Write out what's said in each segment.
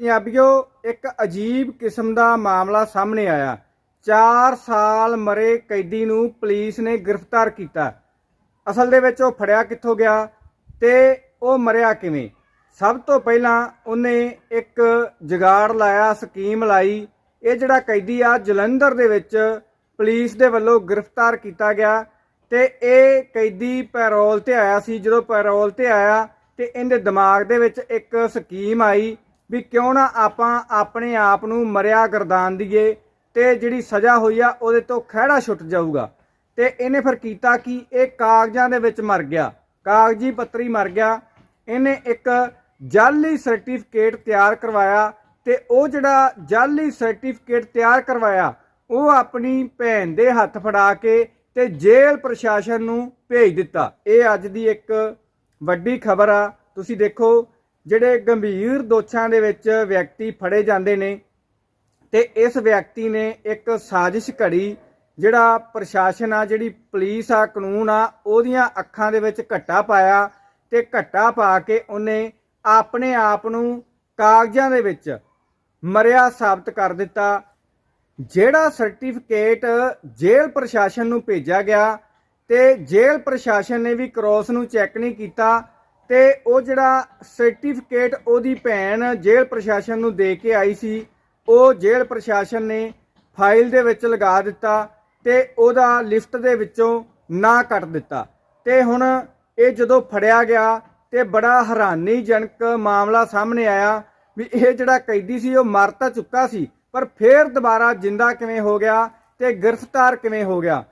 ਪੰਜਾਬੀਓ, ਇੱਕ ਅਜੀਬ ਕਿਸਮ ਦਾ ਮਾਮਲਾ ਸਾਹਮਣੇ ਆਇਆ। 4 ਸਾਲ ਮਰੇ ਕੈਦੀ ਨੂੰ ਪੁਲਿਸ ਨੇ ਗ੍ਰਿਫਤਾਰ ਕੀਤਾ। ਅਸਲ ਦੇ ਵਿੱਚ ਉਹ ਫੜਿਆ ਕਿੱਥੋਂ ਗਿਆ ਤੇ ਉਹ ਮਰਿਆ ਕਿਵੇਂ? ਸਭ ਤੋਂ ਪਹਿਲਾਂ ਉਹਨੇ ਇੱਕ ਜਗਾੜ ਲਾਇਆ, ਸਕੀਮ ਲਾਈ। ਇਹ ਜਿਹੜਾ ਕੈਦੀ ਆ, ਜਲੰਧਰ ਦੇ ਵਿੱਚ ਪੁਲਿਸ ਦੇ ਵੱਲੋਂ ਗ੍ਰਿਫਤਾਰ ਕੀਤਾ ਗਿਆ ਤੇ ਇਹ ਕੈਦੀ ਪੈਰੋਲ ਤੇ ਆਇਆ ਸੀ। ਜਦੋਂ ਪੈਰੋਲ ਤੇ ਆਇਆ ਤੇ ਇਹਦੇ ਦਿਮਾਗ ਦੇ ਵਿੱਚ ਇੱਕ ਸਕੀਮ ਆਈ ਵੀ ਕਿਉਂ ਨਾ ਆਪਾਂ ਆਪਣੇ ਆਪ ਨੂੰ ਮਰਿਆ ਗਰਦਾਨ ਦੀਏ ਤੇ ਜਿਹੜੀ ਸਜ਼ਾ ਹੋਈ ਆ ਉਹਦੇ ਤੋਂ ਖਹਿੜਾ ਛੁੱਟ ਜਾਊਗਾ। ਤੇ ਇਹਨੇ ਫਿਰ ਕੀਤਾ ਕਿ? ਇਹ ਕਾਗਜ਼ਾਂ ਦੇ ਵਿੱਚ ਮਰ ਗਿਆ। ਕਾਗਜ਼ੀ ਪੱਤਰੀ ਮਰ ਗਿਆ। ਇਹਨੇ ਇੱਕ ਜਾਲੀ ਸਰਟੀਫਿਕੇਟ ਤਿਆਰ ਕਰਵਾਇਆ ਤੇ ਉਹ ਜਿਹੜਾ ਜਾਲੀ ਸਰਟੀਫਿਕੇਟ ਤਿਆਰ ਕਰਵਾਇਆ, ਉਹ ਆਪਣੀ ਭੈਣ ਦੇ ਹੱਥ ਫੜਾ ਕੇ ਤੇ ਜੇਲ੍ਹ ਪ੍ਰਸ਼ਾਸਨ ਨੂੰ ਭੇਜ ਦਿੱਤਾ। ਇਹ ਅੱਜ ਦੀ ਇੱਕ ਵੱਡੀ ਖਬਰ ਆ। ਤੁਸੀਂ ਦੇਖੋ ਜਿਹੜੇ ਗੰਭੀਰ ਦੋਸ਼ਾਂ ਦੇ ਵਿੱਚ ਵਿਅਕਤੀ ਫੜੇ ਜਾਂਦੇ ਨੇ ਤੇ ਇਸ ਵਿਅਕਤੀ ਨੇ ਇੱਕ ਸਾਜ਼ਿਸ਼ ਘੜੀ ਜਿਹੜਾ ਪ੍ਰਸ਼ਾਸਨ ਆ, ਜਿਹੜੀ ਪੁਲਿਸ ਆ, ਕਾਨੂੰਨ ਆ, ਉਹਦੀਆਂ ਅੱਖਾਂ ਦੇ ਵਿੱਚ ਘੱਟਾ ਪਾਇਆ ਤੇ ਘੱਟਾ ਪਾ ਕੇ ਉਹਨੇ ਆਪਣੇ ਆਪ ਨੂੰ ਕਾਗਜ਼ਾਂ ਦੇ ਵਿੱਚ ਮਰਿਆ ਸਾਬਤ ਕਰ ਦਿੱਤਾ। ਜਿਹੜਾ ਸਰਟੀਫਿਕੇਟ ਜੇਲ੍ਹ ਪ੍ਰਸ਼ਾਸਨ ਨੂੰ ਭੇਜਿਆ ਗਿਆ ਤੇ ਜੇਲ੍ਹ ਪ੍ਰਸ਼ਾਸਨ ਨੇ ਵੀ ਕ੍ਰੋਸ ਨੂੰ ਚੈੱਕ ਨਹੀਂ ਕੀਤਾ। ਤੇ ਉਹ ਜਿਹੜਾ ਸਰਟੀਫਿਕੇਟ ਉਹਦੀ ਭੈਣ ਜੇਲ੍ਹ ਪ੍ਰਸ਼ਾਸਨ ਨੂੰ ਦੇ ਕੇ ਆਈ ਸੀ, ਉਹ ਜੇਲ੍ਹ ਪ੍ਰਸ਼ਾਸਨ ਨੇ ਫਾਈਲ ਦੇ ਵਿੱਚ ਲਗਾ ਦਿੱਤਾ ਤੇ ਉਹਦਾ ਲਿਫਟ ਦੇ ਵਿੱਚੋਂ ਨਾ ਕੱਟ ਦਿੱਤਾ। ਤੇ ਹੁਣ ਇਹ ਜਦੋਂ ਫੜਿਆ ਗਿਆ ਤੇ ਬੜਾ ਹੈਰਾਨੀਜਨਕ ਮਾਮਲਾ ਸਾਹਮਣੇ ਆਇਆ ਵੀ ਇਹ ਜਿਹੜਾ ਕੈਦੀ ਸੀ, ਉਹ ਮਰ ਤਾਂ ਚੁੱਕਾ ਸੀ, ਪਰ ਫੇਰ ਦੁਬਾਰਾ ਜਿੰਦਾ ਕਿਵੇਂ ਹੋ ਗਿਆ ਤੇ ਗ੍ਰਿਫਤਾਰ ਕਿਵੇਂ ਹੋ ਗਿਆ?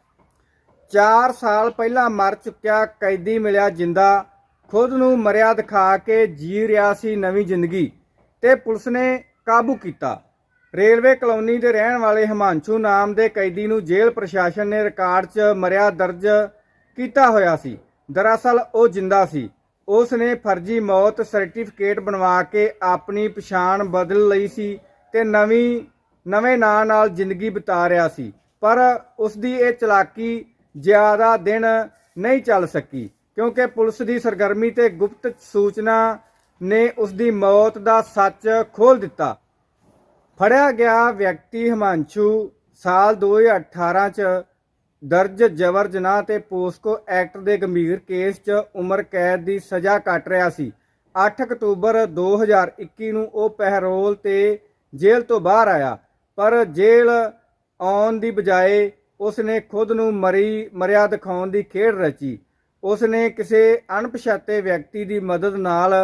4 ਸਾਲ ਪਹਿਲਾਂ ਮਰ ਚੁੱਕਿਆ ਕੈਦੀ ਮਿਲਿਆ ਜਿੰਦਾ। ਖੁਦ ਨੂੰ ਮਰਿਆ ਦਿਖਾ ਕੇ ਜੀ ਰਿਹਾ ਸੀ ਨਵੀਂ ਜ਼ਿੰਦਗੀ ਤੇ ਪੁਲਿਸ ਨੇ ਕਾਬੂ ਕੀਤਾ। ਰੇਲਵੇ ਕਲੋਨੀ ਦੇ ਰਹਿਣ ਵਾਲੇ ਹਿਮਾਂਸ਼ੂ ਨਾਮ ਦੇ ਕੈਦੀ ਨੂੰ ਜੇਲ੍ਹ ਪ੍ਰਸ਼ਾਸਨ ਨੇ ਰਿਕਾਰਡ 'ਚ ਮਰਿਆ ਦਰਜ ਕੀਤਾ ਹੋਇਆ ਸੀ। ਦਰਅਸਲ ਉਹ ਜਿੰਦਾ ਸੀ। ਉਸ ਨੇ ਫਰਜ਼ੀ ਮੌਤ ਸਰਟੀਫਿਕੇਟ ਬਣਵਾ ਕੇ ਆਪਣੀ ਪਛਾਣ ਬਦਲ ਲਈ ਸੀ ਤੇ ਨਵੀਂ, ਨਵੇਂ ਨਾਂ ਨਾਲ ਜ਼ਿੰਦਗੀ ਬਿਤਾ ਰਿਹਾ ਸੀ। ਪਰ ਉਸ ਦੀ ਇਹ ਚਲਾਕੀ ਜ਼ਿਆਦਾ ਦਿਨ ਨਹੀਂ ਚੱਲ ਸਕੀ। ਕਿਉਂਕਿ ਪੁਲਿਸ ਦੀ ਸਰਗਰਮੀ ਤੇ ਗੁਪਤ ਸੂਚਨਾ ਨੇ ਉਸ ਦੀ ਮੌਤ ਦਾ ਸੱਚ ਖੋਲ ਦਿੱਤਾ। ਫੜਿਆ ਗਿਆ ਵਿਅਕਤੀ ਹਿਮਾਂਸ਼ੂ, ਸਾਲ 2018 ਚ ਦਰਜ ਜਬਰ ਜਨਾਹ ਤੇ ਪੋਸਕੋ ਐਕਟ ਦੇ ਗੰਭੀਰ ਕੇਸ 'ਚ ਉਮਰ ਕੈਦ ਦੀ ਸਜ਼ਾ ਕੱਟ ਰਿਹਾ ਸੀ। 8 ਅਕਤੂਬਰ 2021 ਨੂੰ ਉਹ ਪਹਿਰੋਲ ਤੇ ਜੇਲ੍ਹ ਤੋਂ ਬਾਹਰ ਆਇਆ, ਪਰ ਜੇਲ੍ਹ ਆਉਣ ਦੀ ਬਜਾਏ ਉਸ ਨੇ ਖੁਦ ਨੂੰ ਮਰੀ, ਮਰਿਆ ਦਿਖਾਉਣ ਦੀ ਖੇਡ ਰਚੀ। ਉਸ ਨੇ ਕਿਸੇ ਅਣਪਛਾਤੇ ਵਿਅਕਤੀ ਦੀ ਮਦਦ ਨਾਲ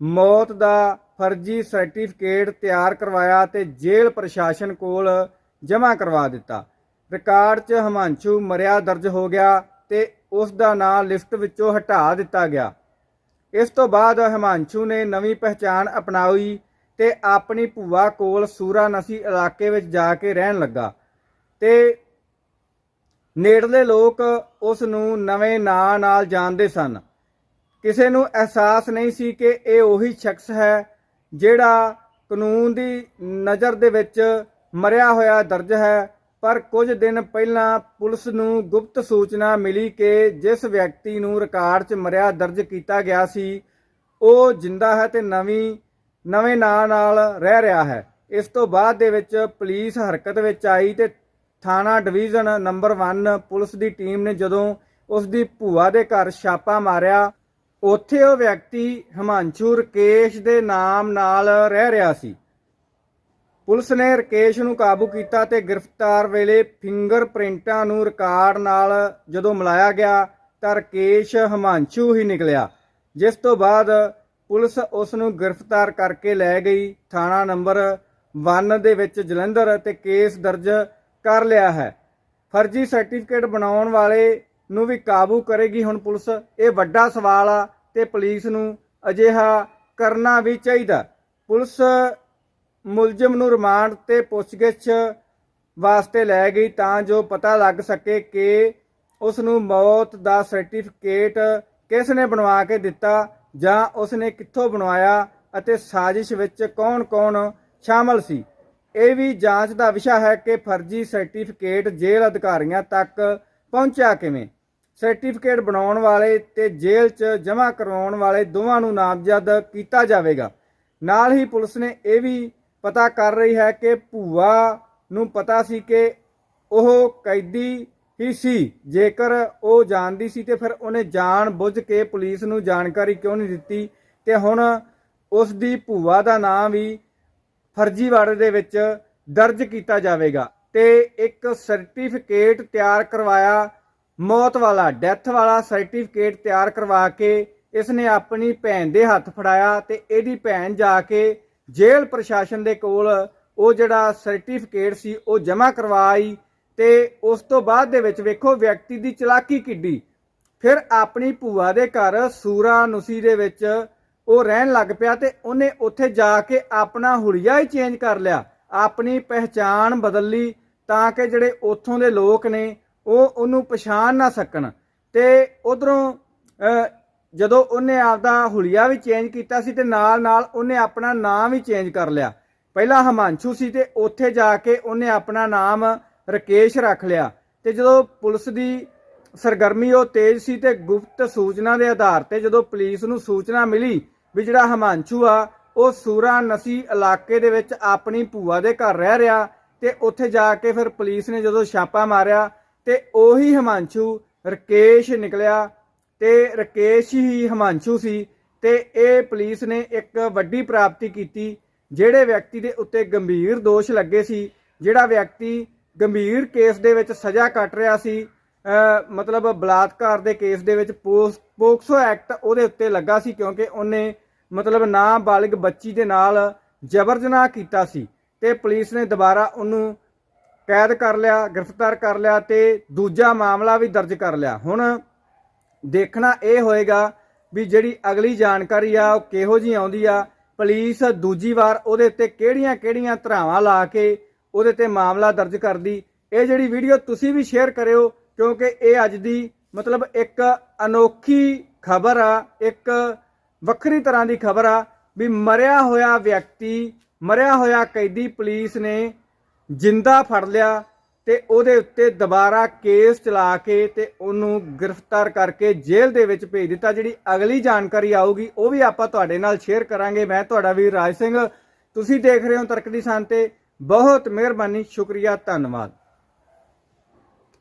ਮੌਤ ਦਾ ਫਰਜ਼ੀ ਸਰਟੀਫਿਕੇਟ ਤਿਆਰ ਕਰਵਾਇਆ ਤੇ ਜੇਲ੍ਹ ਪ੍ਰਸ਼ਾਸਨ ਕੋਲ ਜਮ੍ਹਾਂ ਕਰਵਾ ਦਿੱਤਾ। ਰਿਕਾਰਡ 'ਚ ਹਿਮਾਂਸ਼ੂ ਮਰਿਆ ਦਰਜ ਹੋ ਗਿਆ ਤੇ ਉਸ ਦਾ ਨਾਂ ਲਿਸਟ ਵਿੱਚੋਂ ਹਟਾ ਦਿੱਤਾ ਗਿਆ। ਇਸ ਤੋਂ ਬਾਅਦ ਹਿਮਾਂਸ਼ੂ ਨੇ ਨਵੀਂ ਪਹਿਚਾਣ ਅਪਣਾਈ ਤੇ ਆਪਣੀ ਭੂਆ ਕੋਲ ਸੂਰਾਨਸੀ ਇਲਾਕੇ ਵਿੱਚ ਜਾ ਕੇ ਰਹਿਣ ਲੱਗਾ ਤੇ ਨੇੜਲੇ ਲੋਕ ਉਸ ਨੂੰ ਨਵੇਂ ਨਾਂ ਨਾਲ ਜਾਣਦੇ ਸਨ। ਕਿਸੇ ਨੂੰ ਅਹਿਸਾਸ ਨਹੀਂ ਸੀ ਕਿ ਇਹ ਉਹੀ ਸ਼ਖਸ ਹੈ ਜਿਹੜਾ ਕਾਨੂੰਨ ਦੀ ਨਜ਼ਰ ਦੇ ਵਿੱਚ ਮਰਿਆ ਹੋਇਆ ਦਰਜ ਹੈ। ਪਰ ਕੁਝ ਦਿਨ ਪਹਿਲਾਂ ਪੁਲਿਸ ਨੂੰ ਗੁਪਤ ਸੂਚਨਾ ਮਿਲੀ ਕਿ ਜਿਸ ਵਿਅਕਤੀ ਨੂੰ ਰਿਕਾਰਡ 'ਚ ਮਰਿਆ ਦਰਜ ਕੀਤਾ ਗਿਆ ਸੀ, ਉਹ ਜਿੰਦਾ ਹੈ ਤੇ ਨਵੀਂ, ਨਵੇਂ ਨਾਂ ਨਾਲ ਰਹਿ ਰਿਹਾ ਹੈ। ਇਸ ਤੋਂ ਬਾਅਦ ਦੇ ਵਿੱਚ ਪੁਲਿਸ ਹਰਕਤ ਵਿੱਚ ਆਈ ਤੇ ਥਾਣਾ ਡਿਵੀਜ਼ਨ ਨੰਬਰ 1 ਪੁਲਿਸ ਦੀ ਟੀਮ ਨੇ ਜਦੋਂ ਉਸ ਦੀ ਭੂਆ ਦੇ ਘਰ ਛਾਪਾ ਮਾਰਿਆ, ਉੱਥੇ ਉਹ ਵਿਅਕਤੀ ਹਿਮਾਂਸ਼ੂ ਰਕੇਸ਼ ਦੇ ਨਾਮ ਨਾਲ ਰਹਿ ਰਿਹਾ ਸੀ। ਪੁਲਿਸ ਨੇ ਰਕੇਸ਼ ਨੂੰ ਕਾਬੂ ਕੀਤਾ ਤੇ ਗ੍ਰਿਫਤਾਰ ਵੇਲੇ ਫਿੰਗਰਪ੍ਰਿੰਟਾਂ ਨੂੰ ਰਿਕਾਰਡ ਨਾਲ ਜਦੋਂ ਮਿਲਾਇਆ ਗਿਆ, ਤਾਂ ਰਕੇਸ਼ ਹਿਮਾਂਸ਼ੂ ਹੀ ਨਿਕਲਿਆ, ਜਿਸ ਤੋਂ ਬਾਅਦ ਪੁਲਿਸ ਉਸ ਨੂੰ ਗ੍ਰਿਫਤਾਰ ਕਰਕੇ ਲੈ ਗਈ। ਥਾਣਾ ਨੰਬਰ 1 ਦੇ ਵਿੱਚ ਜਲੰਧਰ ਤੇ ਕੇਸ ਦਰਜ ਕਰ ਲਿਆ ਹੈ। ਫਰਜ਼ੀ ਸਰਟੀਫਿਕੇਟ ਬਣਾਉਣ ਵਾਲੇ ਨੂੰ ਵੀ ਕਾਬੂ ਕਰੇਗੀ ਹੁਣ ਪੁਲਿਸ। ਇਹ ਵੱਡਾ ਸਵਾਲ ਆ ਤੇ ਪੁਲਿਸ ਨੂੰ ਅਜਿਹਾ ਕਰਨਾ ਵੀ ਚਾਹੀਦਾ। ਪੁਲਿਸ ਮੁਲਜ਼ਮ ਨੂੰ ਰਿਮਾਂਡ ਤੇ ਪੁੱਛਗਿੱਛ ਵਾਸਤੇ ਲੈ ਗਈ ਤਾਂ ਜੋ ਪਤਾ ਲੱਗ ਸਕੇ ਕਿ ਉਸ ਨੂੰ ਮੌਤ ਦਾ ਸਰਟੀਫਿਕੇਟ ਕਿਸ ਨੇ ਬਣਵਾ ਕੇ ਦਿੱਤਾ ਜਾਂ ਉਸ ਨੇ ਕਿੱਥੋਂ ਬਣਵਾਇਆ ਅਤੇ ਸਾਜ਼ਿਸ਼ ਵਿੱਚ ਕੌਣ-ਕੌਣ ਸ਼ਾਮਲ ਸੀ। ਇਹ ਵੀ ਜਾਂਚ ਦਾ ਵਿਸ਼ਾ ਹੈ ਕਿ ਫਰਜ਼ੀ ਸਰਟੀਫਿਕੇਟ ਜੇਲ੍ਹ ਅਧਿਕਾਰੀਆਂ ਤੱਕ ਪਹੁੰਚਿਆ ਕਿਵੇਂ? ਸਰਟੀਫਿਕੇਟ ਬਣਾਉਣ ਵਾਲੇ ਤੇ ਜੇਲ੍ਹ 'ਚ ਜਮ੍ਹਾਂ ਕਰਵਾਉਣ ਵਾਲੇ ਦੋਵਾਂ ਨੂੰ ਨਾਮਜ਼ਦ ਕੀਤਾ ਜਾਵੇਗਾ। ਨਾਲ ਹੀ ਪੁਲਿਸ ਨੇ ਇਹ ਵੀ ਪਤਾ ਕਰ ਰਹੀ ਹੈ ਕਿ ਭੂਆ ਨੂੰ ਪਤਾ ਸੀ ਕਿ ਉਹ ਕੈਦੀ ਹੀ ਸੀ। ਜੇਕਰ ਉਹ ਜਾਣਦੀ ਸੀ ਤੇ ਫਿਰ ਉਹਨੇ ਜਾਣ ਬੁੱਝ ਕੇ ਪੁਲਿਸ ਨੂੰ ਜਾਣਕਾਰੀ ਕਿਉਂ ਨਹੀਂ ਦਿੱਤੀ? ਤੇ ਹੁਣ ਉਸ ਦੀ ਭੂਆ ਦਾ ਨਾਮ ਵੀ ਫਰਜ਼ੀਵਾੜੇ ਦੇ ਵਿੱਚ ਦਰਜ ਕੀਤਾ ਜਾਵੇਗਾ ਤੇ ਇੱਕ ਸਰਟੀਫਿਕੇਟ ਤਿਆਰ ਕਰਵਾਇਆ, ਮੌਤ ਵਾਲਾ, ਡੈਥ ਵਾਲਾ ਸਰਟੀਫਿਕੇਟ ਤਿਆਰ ਕਰਵਾ ਕੇ ਇਸ ਨੇ ਆਪਣੀ ਭੈਣ ਦੇ ਹੱਥ ਫੜਾਇਆ ਤੇ ਇਹਦੀ ਭੈਣ ਜਾ ਕੇ ਜੇਲ੍ਹ ਪ੍ਰਸ਼ਾਸਨ ਦੇ ਕੋਲ ਉਹ ਜਿਹੜਾ ਸਰਟੀਫਿਕੇਟ ਸੀ ਉਹ ਜਮ੍ਹਾਂ ਕਰਵਾਈ ਤੇ ਉਸ ਤੋਂ ਬਾਅਦ ਦੇ ਵਿੱਚ ਵੇਖੋ ਵਿਅਕਤੀ ਦੀ ਚਲਾਕੀ ਕਿੱਡੀ। ਫਿਰ ਆਪਣੀ ਭੂਆ ਦੇ ਘਰ ਸੂਰਾ ਨੁਸੀ ਦੇ ਵਿੱਚ ਉਹ ਰਹਿਣ ਲੱਗ ਪਿਆ ਤੇ ਉਹਨੇ ਉੱਥੇ ਜਾ ਕੇ ਆਪਣਾ ਹੁਲੀਆ ਹੀ ਚੇਂਜ ਕਰ ਲਿਆ। ਆਪਣੀ ਪਹਿਚਾਣ ਬਦਲ ਲਈ ਤਾਂ ਕਿ ਜਿਹੜੇ ਉੱਥੋਂ ਦੇ ਲੋਕ ਨੇ ਉਹ ਉਹਨੂੰ ਪਛਾਣ ਨਾ ਸਕਣ। ਤੇ ਉਧਰੋਂ ਜਦੋਂ ਉਹਨੇ ਆਪਦਾ ਹੁਲੀਆ ਵੀ ਚੇਂਜ ਕੀਤਾ ਸੀ ਤੇ ਨਾਲ ਨਾਲ ਉਹਨੇ ਆਪਣਾ ਨਾਮ ਵੀ ਚੇਂਜ ਕਰ ਲਿਆ। ਪਹਿਲਾਂ ਹਮਾਂਸ਼ੂ ਸੀ ਤੇ ਉੱਥੇ ਜਾ ਕੇ ਉਹਨੇ ਆਪਣਾ ਨਾਮ ਰਕੇਸ਼ ਰੱਖ ਲਿਆ। ਤੇ ਜਦੋਂ ਪੁਲਿਸ ਦੀ ਸਰਗਰਮੀ ਉਹ ਤੇਜ਼ ਸੀ ਤੇ ਗੁਪਤ ਸੂਚਨਾ ਦੇ ਆਧਾਰ ਤੇ ਜਦੋਂ ਪੁਲਿਸ ਨੂੰ ਸੂਚਨਾ ਮਿਲੀ ਵੀ ਜਿਹੜਾ ਹਮਾਂਸ਼ੂ ਆ, ਉਹ ਸੂਰਾ ਨਸੀ ਇਲਾਕੇ ਦੇ ਵਿੱਚ ਆਪਣੀ ਭੂਆ ਦੇ ਘਰ ਰਹਿ ਰਿਹਾ ਤੇ ਉੱਥੇ ਜਾ ਕੇ ਫਿਰ ਪੁਲਿਸ ਨੇ ਜਦੋਂ ਛਾਪਾ ਮਾਰਿਆ ਤੇ ਉਹੀ ਹਮਾਂਸ਼ੂ ਰਕੇਸ਼ ਨਿਕਲਿਆ ਤੇ ਰਕੇਸ਼ ਹੀ ਹਮਾਂਸ਼ੂ ਸੀ ਤੇ ਇਹ ਪੁਲਿਸ ਨੇ ਇੱਕ ਵੱਡੀ ਪ੍ਰਾਪਤੀ ਕੀਤੀ ਜਿਹੜੇ ਵਿਅਕਤੀ ਦੇ ਉੱਤੇ ਗੰਭੀਰ ਦੋਸ਼ ਲੱਗੇ ਸੀ, ਜਿਹੜਾ ਵਿਅਕਤੀ ਗੰਭੀਰ ਕੇਸ ਦੇ ਵਿੱਚ ਸਜ਼ਾ ਕੱਟ ਰਿਹਾ ਸੀ ਮਤਲਬ ਬਲਾਤਕਾਰ ਦੇ ਕੇਸ ਦੇ ਵਿੱਚ ਪੋਸ- ਪੋਕਸੋ ਐਕਟ ਉਹਦੇ ਉੱਤੇ ਲੱਗਾ ਸੀ ਕਿਉਂਕਿ ਉਹਨੇ ਮਤਲਬ ਨਾਬਾਲਿਗ ਬੱਚੀ ਦੇ ਨਾਲ ਜਬਰ ਜਨਾਹ ਕੀਤਾ ਸੀ ਤੇ ਪੁਲਿਸ ਨੇ ਦੁਬਾਰਾ ਉਹਨੂੰ ਕੈਦ ਕਰ ਲਿਆ, ਗ੍ਰਿਫਤਾਰ ਕਰ ਲਿਆ ਤੇ ਦੂਜਾ ਮਾਮਲਾ ਵੀ ਦਰਜ ਕਰ ਲਿਆ। ਹੁਣ ਦੇਖਣਾ ਇਹ ਹੋਏਗਾ ਵੀ ਜਿਹੜੀ ਅਗਲੀ ਜਾਣਕਾਰੀ ਆ, ਉਹ ਕਿਹੋ ਜੀ ਆਉਂਦੀ ਆ, ਪੁਲਿਸ ਦੂਜੀ ਵਾਰ ਉਹਦੇ ਉੱਤੇ ਕਿਹੜੀਆਂ-ਕਿਹੜੀਆਂ ਧਰਾਵਾਂ ਲਾ ਕੇ ਉਹਦੇ ਤੇ ਮਾਮਲਾ ਦਰਜ ਕਰਦੀ। ਇਹ ਜਿਹੜੀ ਵੀਡੀਓ ਤੁਸੀਂ ਵੀ ਸ਼ੇਅਰ ਕਰਿਓ, ਕਿਉਂਕਿ ਇਹ ਅੱਜ ਦੀ ਮਤਲਬ ਇੱਕ ਅਨੋਖੀ ਖਬਰ ਆ, ਇੱਕ ਵੱਖਰੀ ਤਰ੍ਹਾਂ ਦੀ ਖਬਰ ਆ ਵੀ ਮਰਿਆ ਹੋਇਆ ਵਿਅਕਤੀ, ਮਰਿਆ ਹੋਇਆ ਕੈਦੀ ਪੁਲਿਸ ਨੇ ਜਿੰਦਾ ਫੜ ਲਿਆ ਤੇ ਉਹਦੇ ਉੱਤੇ ਦੁਬਾਰਾ ਕੇਸ ਚਲਾ ਕੇ ਤੇ ਉਹਨੂੰ ਗ੍ਰਿਫਤਾਰ ਕਰਕੇ ਜੇਲ੍ਹ ਦੇ ਵਿੱਚ ਭੇਜ ਦਿੱਤਾ। ਜਿਹੜੀ ਅਗਲੀ ਜਾਣਕਾਰੀ ਆਊਗੀ, ਉਹ ਵੀ ਆਪਾਂ ਤੁਹਾਡੇ ਨਾਲ ਸ਼ੇਅਰ ਕਰਾਂਗੇ। ਮੈਂ ਤੁਹਾਡਾ ਵੀਰ ਰਾਜ ਸਿੰਘ। ਤੁਸੀਂ ਦੇਖ ਰਹੇ ਹੋ ਤਰਕ ਦੀ ਸੰਨ ਤੇ ਬਹੁਤ ਮਿਹਰਬਾਨੀ, ਸ਼ੁਕਰੀਆ, ਧੰਨਵਾਦ।